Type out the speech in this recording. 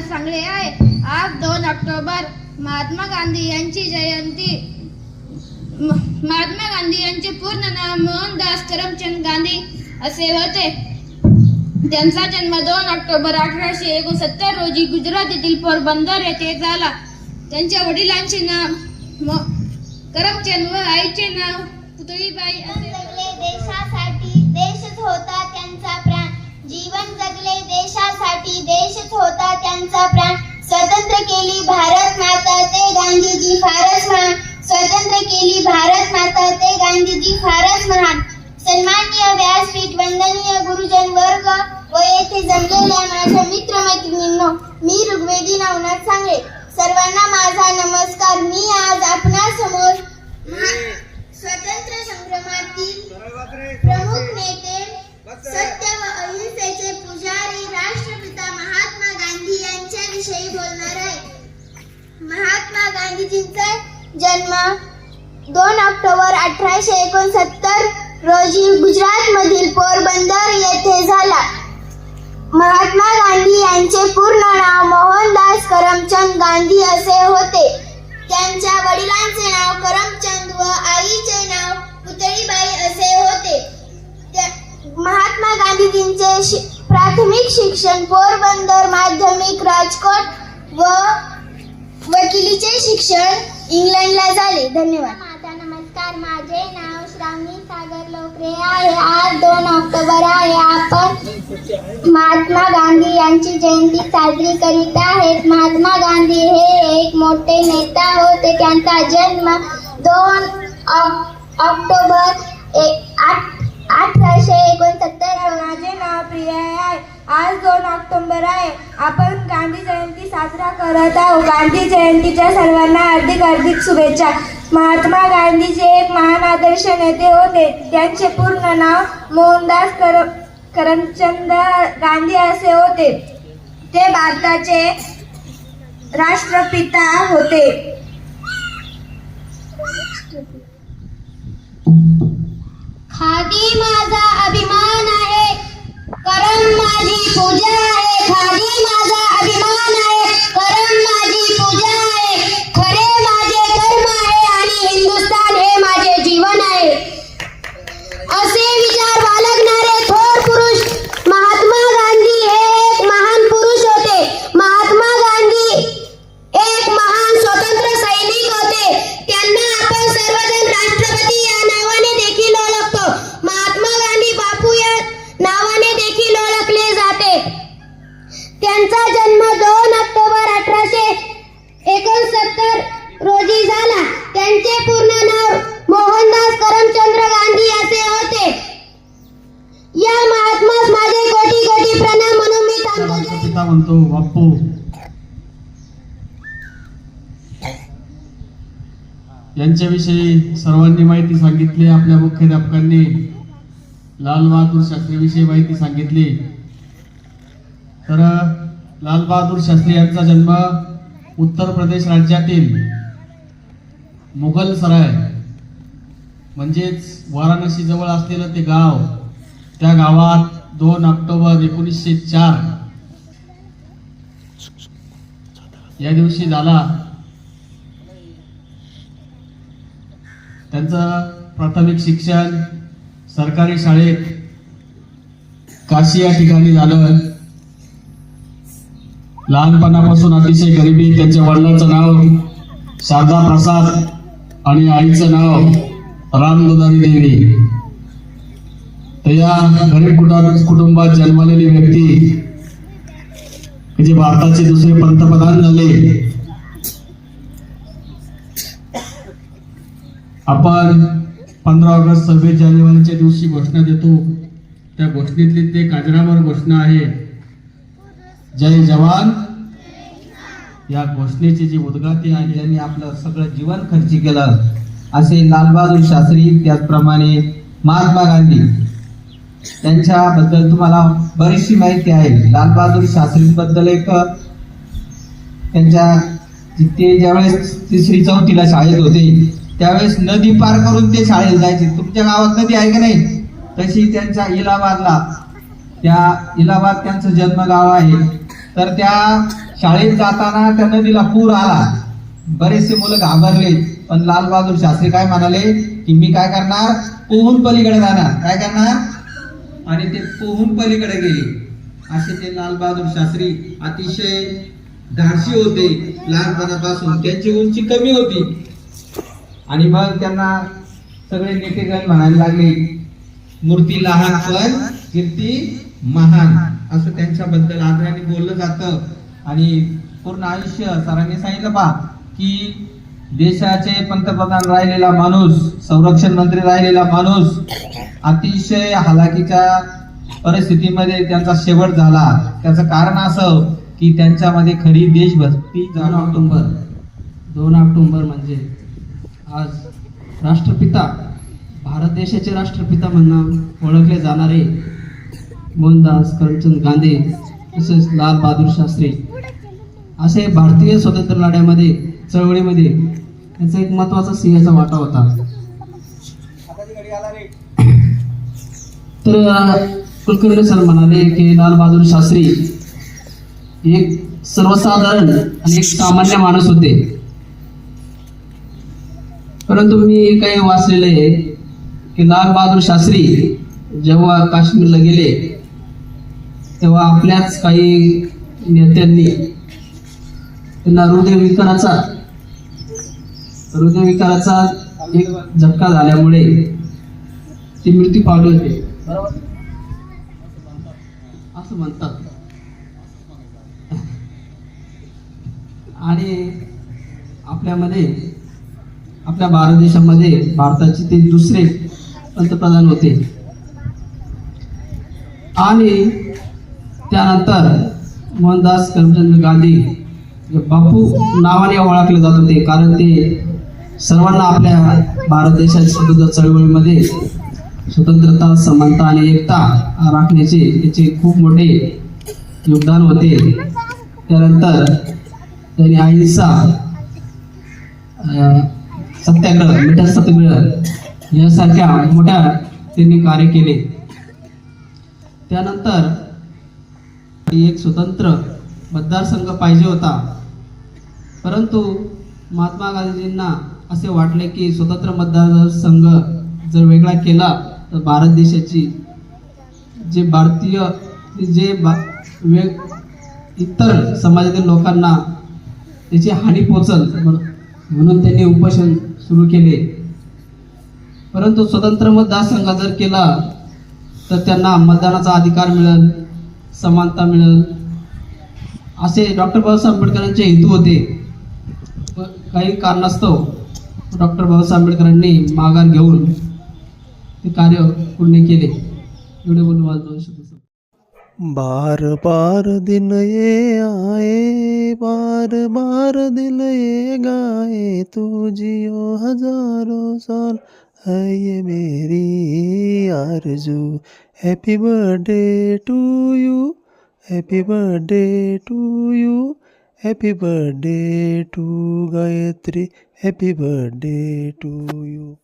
नवनाथ सांगले आहे. आज दोन ऑक्टोबर महात्मा गांधी यांची जयंती. महात्मा गांधी यांचे पूर्ण नाव मोहनदास करमचंद गांधी असे होते. त्यांचा जन्म दोन ऑक्टोबर अठराशे एकोणसत्तर रोजी गुजरात येथील पोरबंदर येथे झाला. त्यांच्या वडिलांचे नाव म- करमचंद व आईचे नाव पुतळीबाई देशासाठी देशच होता त्यांचा जीवन जगले देशासाठी देशच होता त्यांचा प्राण. स्वतंत्र केली भारत माता ते गांधीजी फारच महान. स्वतंत्र केली भारत माता ते गांधीजी फारच महान. सन्माननीय व्यासपीठ वंदनीय गुरुजन वर्ग व येथे जमलेल्या माझ्या मित्र मैत्रिणींनो मी ऋग्वेदी नवनाथ सांगळे सर्वांना माझा नमस्कार. मी आज आपणासमोर स्वतंत्र संग्रामातील प्रमुख सत्य व अहिंसेचे पुजारी राष्ट्रपिता महात्मा गांधी यांच्याविषयी बोलणार आहे. महात्मा गांधीजींचा जन्म दोन ऑक्टोबर अठराशे एकोणसत्तर रोजी गुजरात मधील पोरबंदर येथे झाला. महात्मा गांधी यांचे पूर्ण नाव मोहनदास करमचंद गांधी असे होते. त्यांच्या वडिलांचे नाव करमचंद व आईचे नाव पुतळीबाई असे होते. महात्मा गांधीजींचे शि- प्राथमिक शिक्षण पोरबंदर माध्यमिक राजकोट व वकिलीचे शिक्षण इंग्लंडला झाले. धन्यवाद. माता नमस्कार. माझे नाव श्रावणी सागर लोकरे आहे. आज दोन ऑक्टोबर आहे. आपण महात्मा गांधी यांची जयंती साजरी करीत आहेत. महात्मा गांधी हे एक मोठे नेता होते. त्यांचा जन्म दोन ऑक्टोबर एक आठ अठराशे एकोणसत्तर माझे नाव प्रिया आहे. आज दोन ऑक्टोंबर आहे. आपण गांधी जयंती साजरा करत आहोत. गांधी जयंतीच्या सर्वांना हार्दिक हार्दिक शुभेच्छा. महात्मा गांधीचे एक महान आदर्श नेते होते. त्यांचे पूर्ण नाव मोहनदास कर करमचंद गांधी असे होते. ते भारताचे राष्ट्रपिता होते. खादी माझा अभिमान आहे. करम माझी पूजा यांच्याविषयी सर्वांनी माहिती सांगितली आपल्या मुख्याध्यापकांनी लाल बहादूर शास्त्रीविषयी माहिती सांगितली. तर लाल बहादूर शास्त्री यांचा जन्म उत्तर प्रदेश राज्यातील मुघल सराय म्हणजेच वाराणसी जवळ असलेलं ते गाव. त्या गावात दोन ऑक्टोबर एकोणीसशे चार या दिवशी झाला त्यांचं प्राथमिक शिक्षण सरकारी शाळेत काशी या ठिकाणी झालं. लहानपणापासून अतिशय गरिबी त्यांच्या वडिलांचं नाव शारदा प्रसाद आणि आईचं नाव रामदुलारी देवी. तर या गरीब कुटुंबात जन्मलेली व्यक्ती जे भारताचे दुसरे पंतप्रधान झाले आपण पंधरा ऑगस्ट सव्वीस जानेवारीच्या दिवशी घोषणा देतो. त्या घोषणेतली ते काजरावर घोषणा आहे. जय जवान. या घोषणेची जी उद्गाती आहे यांनी आपलं सगळं जीवन खर्ची केलं. असे लालबहादूर शास्त्री त्याचप्रमाणे महात्मा गांधी. त्यांच्याबद्दल तुम्हाला बरीचशी माहिती आहे. लालबहादूर शास्त्रीबद्दल एक त्यांच्या ते ज्यावेळेस तिसरी चौथीला शाळेत होते त्यावेळेस नदी पार करून ते शाळेत जायचे. तुमच्या गावात नदी आहे की नाही? तशी त्यांच्या इलाहाबादला. त्या इलाहाबाद त्यांचं जन्मगाव आहे. तर त्या शाळेत जाताना त्या नदीला पूर आला. बरेचसे मुलं घाबरले. पण लालबहादूर शास्त्री काय म्हणाले? की मी काय करणार? पोहून पलीकडे जाणार. काय करणार? आणि ते पोहून पलीकडे गेले. असे ते लालबहादूर शास्त्री अतिशय धाडशी होते. लहानपणापासून. त्यांची उंची कमी होती. आणि मग त्यांना सगळे नेतेगण म्हणायला लागले मूर्ती लहान पण कीर्ती महान. असं त्यांच्याबद्दल आदराने बोललं जातं. आणि पूर्ण आयुष्य सरांनी सांगितलं पा की देशाचे पंतप्रधान राहिलेला माणूस संरक्षण मंत्री राहिलेला माणूस अतिशय हालाकीच्या परिस्थितीमध्ये त्यांचा शेवट झाला. त्याचं कारण असं की त्यांच्यामध्ये खरी देशभक्ती दोन ऑक्टोंबर. दोन ऑक्टोंबर म्हणजे आज राष्ट्रपिता भारत देशाचे राष्ट्रपिता म्हणून ओळखले जाणारे मोहनदास करमचंद गांधी तसेच लाल बहादूर शास्त्री. असे भारतीय स्वतंत्र लढ्यामध्ये चळवळीमध्ये त्यांचा एक महत्त्वाचा सिंहाचा वाटा होता. तर कुलकर्णी सर म्हणाले की लाल बहादूर शास्त्री एक सर्वसाधारण आणि एक सामान्य माणूस होते. परंतु मी काही वाचलेले आहे की लाल बहादूर शास्त्री जेव्हा काश्मीरला गेले तेव्हा आपल्याच काही नेत्यांनी त्यांना हृदयविकाराचा हृदयविकाराचा एक झटका झाल्यामुळे ते मृत्यू पावले होते. असं म्हणतात. आणि आपल्यामध्ये आपल्या भारत देशामध्ये भारताचे ते दुसरे पंतप्रधान होते. आणि त्यानंतर मोहनदास करमचंद गांधी बापू नावाने ओळखले जात होते. कारण ते सर्वांना आपल्या भारत देशाच्या स्वतंत्र चळवळीमध्ये स्वतंत्रता समानता आणि एकता राखण्याचे त्याचे खूप मोठे योगदान होते. त्यानंतर त्यांनी अहिंसा अं, सत्याग्रह मिठा सत्याग्रह यासारख्या मोठ्या त्यांनी कार्य केले. त्यानंतर एक स्वतंत्र मतदारसंघ पाहिजे होता. परंतु महात्मा गांधीजींना असे वाटले की स्वतंत्र मतदारसंघ जर वेगळा केला तर भारत देशाची जे भारतीय जे बा इतर समाजातील लोकांना त्याची हानी पोचल म्हणून त्यांनी उपोषण सुरू केले. परंतु स्वतंत्र मतदारसंघ जर केला तर त्यांना मतदानाचा अधिकार मिळेल समानता मिळेल. असे डॉक्टर बाबासाहेब आंबेडकरांचे हेतू होते. काही कारणास्तव डॉक्टर बाबासाहेब आंबेडकरांनी माघार घेऊन ते कार्य पूर्ण केले. एवढे बोलून वाजवू शकतो बार बार दिन ये आए बार बार दिल ये गाए तू जियो हजारों साल है ये मेरी आरज़ू happy birthday to you happy birthday to you happy birthday to Gayatri happy birthday to you